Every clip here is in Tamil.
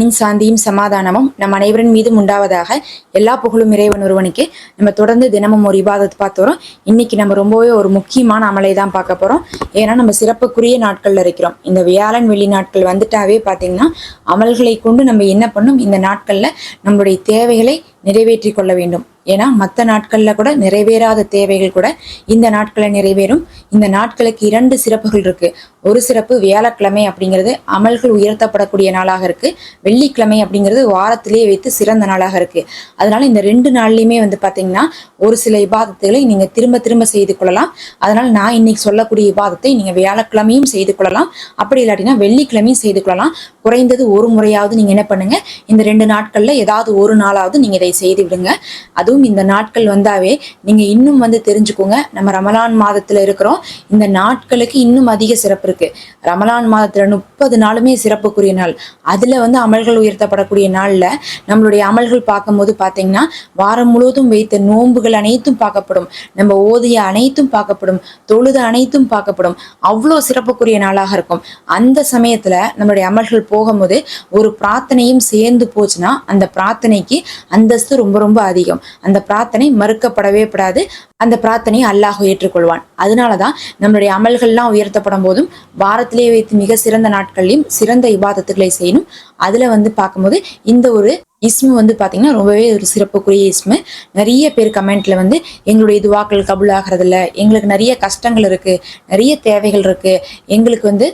மின் சாந்தியும் சமாதானமும் நம் அனைவரின் மீதும் உண்டாவதாக எல்லா புகழும் இறைவன் ஒருவனுக்கு நம்ம தொடர்ந்து தினமும் ஒரு விவாதத்தை பார்த்து வரோம். இன்னைக்கு நம்ம ரொம்பவே ஒரு முக்கியமான அமலை தான் பார்க்க போறோம். ஏன்னா நம்ம சிறப்புக்குரிய நாட்கள்ல இருக்கிறோம் இந்த வியாழன் வெள்ளி நாட்கள் வந்துட்டாவே பார்த்தீங்கன்னா அமல்களை கொண்டு நம்ம என்ன பண்ணும்? இந்த நாட்கள்ல நம்மளுடைய தேவைகளை நிறைவேற்றி கொள்ள வேண்டும். ஏன்னா மற்ற நாட்களில் கூட நிறைவேறாத தேவைகள் கூட இந்த நாட்களை நிறைவேறும். இந்த நாட்களுக்கு இரண்டு சிறப்புகள் இருக்கு. ஒரு சிறப்பு வியாழக்கிழமை அப்படிங்கிறது அமல்கள் உயர்த்தப்படக்கூடிய நாளாக இருக்கு. வெள்ளிக்கிழமை அப்படிங்கிறது வாரத்திலேயே வைத்து சிறந்த நாளாக இருக்கு. அதனால இந்த ரெண்டு நாள்லையுமே வந்து பார்த்தீங்கன்னா ஒரு சில இபாதத்துகளை நீங்க திரும்ப திரும்ப செய்து கொள்ளலாம். அதனால நான் இன்னைக்கு சொல்லக்கூடிய இபாதத்தை நீங்க வியாழக்கிழமையும் செய்து கொள்ளலாம். அப்படி இல்லாட்டினா வெள்ளிக்கிழமையும் செய்து கொள்ளலாம். குறைந்தது ஒரு முறையாவது நீங்க என்ன பண்ணுங்க இந்த ரெண்டு நாட்கள்ல ஏதாவது ஒரு நாளாவது நீங்க இதை செய்து விடுங்க அதுவும் இந்த நாட்கள் வந்தாவே நீங்க இன்னும் வந்து தெரிஞ்சுக்கோங்க. நம்ம ரமலான் மாதத்துல இருக்கிறோம். இந்த நாட்களுக்கு இன்னும் அதிக சிறப்பு இருக்கு. ரமலான் மாதத்துல முப்பது நாளுமே சிறப்புக்குரிய நாள். அதுல வந்து அமல்கள் உயர்த்தப்படக்கூடிய நாள்ல நம்மளுடைய அமல்கள் பார்க்கும்போது பார்த்தீங்கன்னா வாரம் முழுவதும் வைத்த நோன்புகள் அனைத்தும் பார்க்கப்படும். நம்ம ஓதிய அனைத்தும் பார்க்கப்படும். தொழுத அனைத்தும் பார்க்கப்படும். அவ்வளோ சிறப்புக்குரிய நாளாக இருக்கும். அந்த சமயத்துல நம்மளுடைய அமல்கள் போகும்போது ஒரு பிரார்த்தனையும் சேர்ந்து போச்சுன்னா அந்த பிரார்த்தனைக்கு அந்த அந்தஸ்து ரொம்ப ரொம்ப அதிகம். அந்த பிரார்த்தனை மறுக்கப்படவே படாது. அந்த பிரார்த்தனையை அல்லாஹ் ஏற்றுக்கொள்வான். அதனால தான் நம்மளுடைய அமல்கள்லாம் உயர்த்தப்படும் போதும் வாரத்திலே வைத்து மிக சிறந்த நாட்கள்லையும் சிறந்த இபாதத்துக்களை செய்யணும். அதுல வந்து பார்க்கும்போது இந்த ஒரு இஸ்மு வந்து பார்த்தீங்கன்னா ரொம்பவே ஒரு சிறப்புக்குரிய இஸ்மு. நிறைய பேர் கமெண்ட்ல வந்து எங்களுடைய துவாக்கள் கபுல் ஆகிறதில்ல எங்களுக்கு நிறைய கஷ்டங்கள் இருக்கு. நிறைய தேவைகள் இருக்கு. எங்களுக்கு வந்து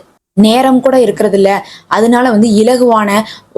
நேரம் கூட இருக்கிறது இல்ல அதனால வந்து இலகுவான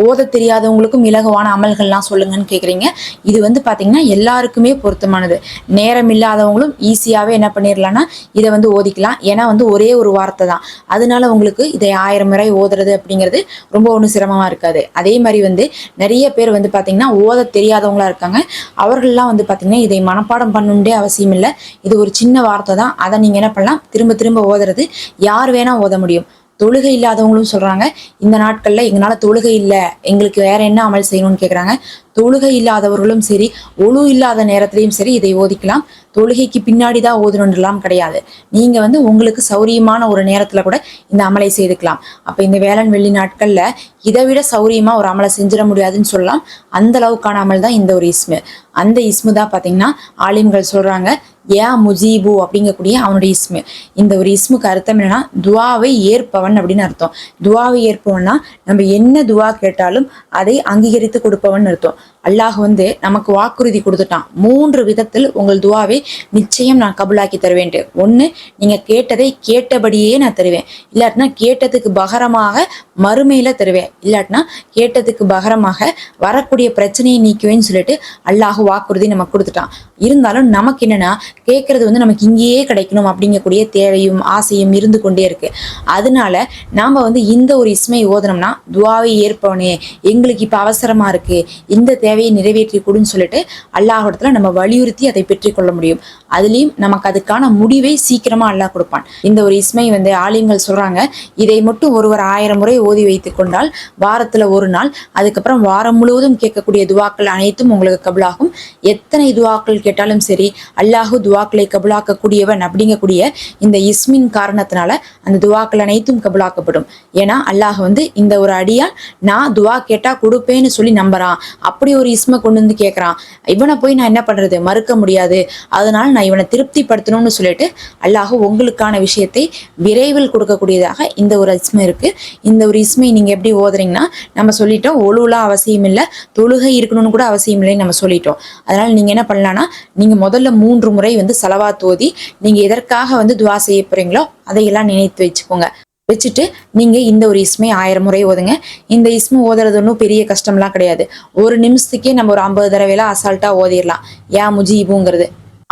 ஓத தெரியாதவங்களுக்கும் இலகுவான அமல்கள்லாம் சொல்லுங்கன்னு கேட்குறீங்க இது வந்து பார்த்திங்கன்னா எல்லாருக்குமே பொருத்தமானது. நேரம் இல்லாதவங்களும் ஈஸியாகவே என்ன பண்ணிடலாம்னா இதை வந்து ஓதிக்கலாம். ஏன்னா வந்து ஒரே ஒரு வார்த்தை தான். அதனால உங்களுக்கு இதை ஆயிரம் முறை ஓதுறது அப்படிங்கிறது ரொம்ப ஒன்றும் சிரமமாக இருக்காது. அதே மாதிரி வந்து நிறைய பேர் வந்து பார்த்திங்கன்னா ஓத தெரியாதவங்களா இருக்காங்க. அவர்கள்லாம் வந்து பார்த்திங்கன்னா இதை மனப்பாடம் பண்ணணுன்றே அவசியம் இல்லை இது ஒரு சின்ன வார்த்தை தான். அதை நீங்கள் என்ன பண்ணலாம்? திரும்ப திரும்ப ஓதுறது யார் வேணால் ஓத முடியும். தொழுகை இல்லாதவங்களும் சொல்கிறாங்க இந்த நாட்களில் எங்களால் தொழுகை இல்லை எங்களுக்கு வேற என்ன அமல் செய்யணும்னு கேட்குறாங்க தொழுகை இல்லாதவர்களும் சரி ஒழு இல்லாத நேரத்திலையும் சரி இதை ஓதிக்கலாம். தொழுகைக்கு பின்னாடி தான் ஓதணுன்றலாம் கிடையாது. நீங்கள் வந்து உங்களுக்கு சௌரியமான ஒரு நேரத்தில் கூட இந்த அமலை செய்துக்கலாம். அப்போ இந்த வேளன் வெள்ளி நாட்களில் இதை விட சௌரியமாக ஒரு அமலை செஞ்சிட முடியாதுன்னு சொல்லலாம். அந்த அளவுக்கான அமல் தான் இந்த ஒரு இஸ்மு. அந்த இஸ்மு தான் பார்த்தீங்கன்னா ஆலிம்கள் சொல்கிறாங்க யா முஜீபு அப்படிங்கக்கூடிய அவனுடைய இஸ்மு. இந்த ஒரு இஸ்முக்கு அர்த்தம் என்னன்னா துவாவை ஏற்பவன் அப்படின்னு அர்த்தம். துவாவை ஏற்பவன்னா நம்ம என்ன துவா கேட்டாலும் அதை அங்கீகரித்து கொடுப்பவன் அர்த்தம். அல்லாஹ் வந்து நமக்கு வாக்குறுதி கொடுத்துட்டான். மூன்று விதத்தில் உங்கள் துவாவை நிச்சயம் நான் கபுலாக்கி தருவேன்ட்டு. ஒன்று நீங்கள் கேட்டதை கேட்டபடியே நான் தருவேன். இல்லாட்டினா கேட்டதுக்கு பகரமாக மறுமையில தருவேன். இல்லாட்டினா கேட்டதுக்கு பகரமாக வரக்கூடிய பிரச்சனையை நீக்குவேன்னு சொல்லிட்டு அல்லாஹ் வாக்குறுதி நமக்கு கொடுத்துட்டான். இருந்தாலும் நமக்கு என்னன்னா கேட்கறது வந்து நமக்கு இங்கேயே கிடைக்கணும் அப்படிங்கக்கூடிய தேவையும் ஆசையும் இருந்து கொண்டே இருக்கு. அதனால நாம வந்து இந்த ஒரு இஸ்மை ஓதனம்னா துவாவை ஏற்பவனே எங்களுக்கு இப்போ அவசரமா இருக்கு இந்த தேவையை நிறைவேற்றி கொடுன்னு சொல்லிட்டு அல்லாஹிடத்துல நம்ம வலியுறுத்தி அதை பெற்றுக்கொள்ள முடியும். அதுலேயும் நமக்கு அதுக்கான முடிவை சீக்கிரமா அல்லாஹ் கொடுப்பான். இந்த ஒரு இஸ்மை வந்து ஆலயங்கள் சொல்றாங்க இதை மட்டும் ஒருவர் ஆயிரம் முறை ஓதி வைத்து கொண்டால் வாரத்துல ஒரு நாள் அதுக்கப்புறம் வாரம் முழுவதும் கேட்கக்கூடிய துவாக்கள் அனைத்தும் உங்களுக்கு கபுலாகும். எத்தனை துவாக்கள் கேட்டாலும் சரி அல்லாஹு துவாக்களை கபுளாக்கக்கூடியவன் அப்படிங்கக்கூடிய இந்த இஸ்மின் காரணத்தினால அந்த துவாக்கள் அனைத்தும் கபுலாக்கப்படும். ஏன்னா அல்லாஹ் வந்து இந்த ஒரு அடியா நான் துவா கேட்டா கொடுப்பேன்னு சொல்லி நம்புறான். அப்படி ஒரு இஸ்மை கொண்டு வந்து கேட்குறான் இவனை போய் நான் என்ன பண்றது? மறுக்க முடியாது. அதனால நான் இவனை திருப்திப்படுத்தணும்னு சொல்லிட்டு அல்லாஹ் உங்களுக்கான விஷயத்தை விரைவில் கொடுக்கக்கூடியதாக இந்த ஒரு இஸ்மை இருக்கு. இந்த ஒரு இஸ்மை நீங்க எப்படி ஓதுறீங்கன்னா நம்ம சொல்லிட்டோம் ஒழுலாம் அவசியம் இல்லை தொழுகை இருக்கணும்னு கூட அவசியம் இல்லைன்னு நம்ம சொல்லிட்டோம். அதனால நீங்க என்ன பண்ணலாம்னா நீங்க முதல்ல மூன்று முறை வந்து செலவா தோதி நீங்க எதற்காக வந்து துவா செய்ய போறீங்களோ அதையெல்லாம் நினைத்து வச்சுக்கோங்க. வச்சுட்டு நீங்க இந்த ஒரு இஸ்மை ஆயிரம் முறை ஓதுங்க. இந்த இஸ்மை ஓதுறது ஒன்றும் பெரிய கஷ்டம்லாம் கிடையாது. ஒரு நிமிஷத்துக்கே நம்ம ஒரு ஐம்பது தடவைலாம் அசால்ட்டா ஓதிடலாம் ஏன் முஜீபுங்கிறது.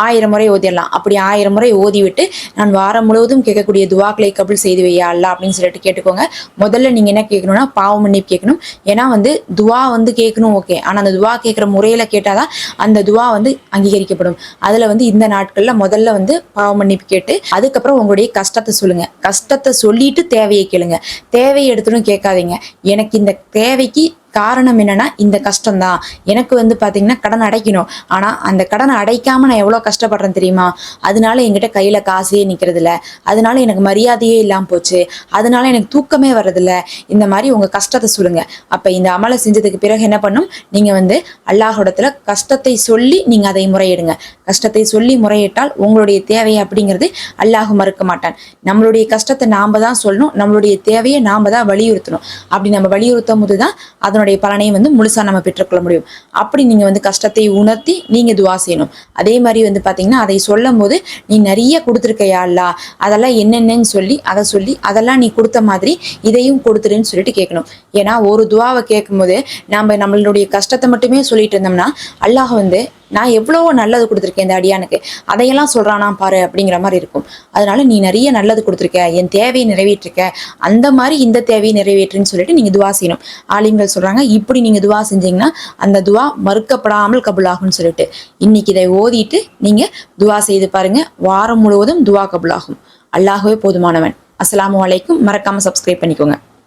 ஆயிரம் முறை ஓதிடலாம். அப்படி ஆயிரம் முறை ஓதிவிட்டு நான் வாரம் முழுவதும் கேட்கக்கூடிய துவாக்களை கபில் செய்து வையா அல்ல அப்படின்னு சொல்லிட்டு கேட்டுக்கோங்க. முதல்ல நீங்க என்ன கேட்கணும்னா பாவம் மன்னிப்பு கேட்கணும். ஏன்னா வந்து துவா வந்து கேட்கணும் ஓகே ஆனால் அந்த துவா கேட்குற முறையில கேட்டாதான் அந்த துவா வந்து அங்கீகரிக்கப்படும். அதில் வந்து இந்த நாட்களில் முதல்ல வந்து பாவம் மன்னிப்பு கேட்டு அதுக்கப்புறம் உங்களுடைய கஷ்டத்தை சொல்லுங்க. கஷ்டத்தை சொல்லிட்டு தேவையை கேளுங்க. தேவையை எடுத்துடும் கேட்காதீங்க. எனக்கு இந்த தேவைக்கு காரணம் என்னன்னா இந்த கஷ்டம் தான் எனக்கு வந்து பாத்தீங்கன்னா கடன் அடைக்கணும். ஆனா அந்த கடனை அடைக்காம நான் எவ்வளவு கஷ்டப்படுறேன் தெரியுமா? அதனால என்கிட்ட கையில காசே நிக்கிறது இல்ல அதனால எனக்கு மரியாதையே இல்லாம போச்சு. அதனால எனக்கு தூக்கமே வர்றதில்ல. இந்த மாதிரி உங்க கஷ்டத்தை சொல்லுங்க. அப்ப இந்த அமலை செஞ்சதுக்கு பிறகு என்ன பண்ணும்? நீங்க வந்து அல்லாஹ்விடத்துல கஷ்டத்தை சொல்லி நீங்க அதை முறையிடுங்க. கஷ்டத்தை சொல்லி முறையிட்டால் உங்களுடைய தேவை அப்படிங்கிறது அல்லாஹ் மறுக்க மாட்டான். நம்மளுடைய கஷ்டத்தை நாம தான் சொல்லணும். நம்மளுடைய தேவையை நாம தான் வலியுறுத்தணும். அப்படி நம்ம வலியுறுத்தும் போது தான் அதனுடைய பலனையும் வந்து முழுசாக நம்ம பெற்றுக்கொள்ள முடியும். அப்படி நீங்கள் வந்து கஷ்டத்தை உணர்த்தி நீங்கள் துவா செய்யணும். அதே மாதிரி வந்து பார்த்தீங்கன்னா அதை சொல்லும் போது நீ நிறைய கொடுத்துருக்கையா அல்லா? அதெல்லாம் என்னென்னன்னு சொல்லி அதை சொல்லி அதெல்லாம் நீ கொடுத்த மாதிரி இதையும் கொடுத்துருன்னு சொல்லிட்டு கேட்கணும். ஏன்னா ஒரு துவாவை கேட்கும்போது நம்ம நம்மளுடைய கஷ்டத்தை மட்டுமே சொல்லிட்டு இருந்தோம்னா அல்லாஹ் வந்து நான் எவ்வளவோ நல்லது கொடுத்துருக்கேன் இந்த அடியானுக்கு. அதையெல்லாம் சொல்கிறானா பாரு அப்படிங்கிற மாதிரி இருக்கும். அதனால நீ நிறைய நல்லது கொடுத்துருக்க என் தேவையை நிறைவேற்றிருக்க. அந்த மாதிரி இந்த தேவையை நிறைவேற்றுன்னு சொல்லிட்டு நீங்க துவா செய்யணும். ஆலிம்கள் சொல்றாங்க இப்படி நீங்க துவா செஞ்சீங்கன்னா அந்த துவா மறுக்கப்படாமல் கபுலாகும்னு சொல்லிட்டு. இன்னைக்கு இதை ஓதிட்டு நீங்க துவா செய்து பாருங்க வாரம் முழுவதும் துவா கபுலாகும். அல்லாகவே போதுமானவன். அஸ்லாம் அலைக்கும். மறக்காம சப்ஸ்கிரைப் பண்ணிக்கோங்க.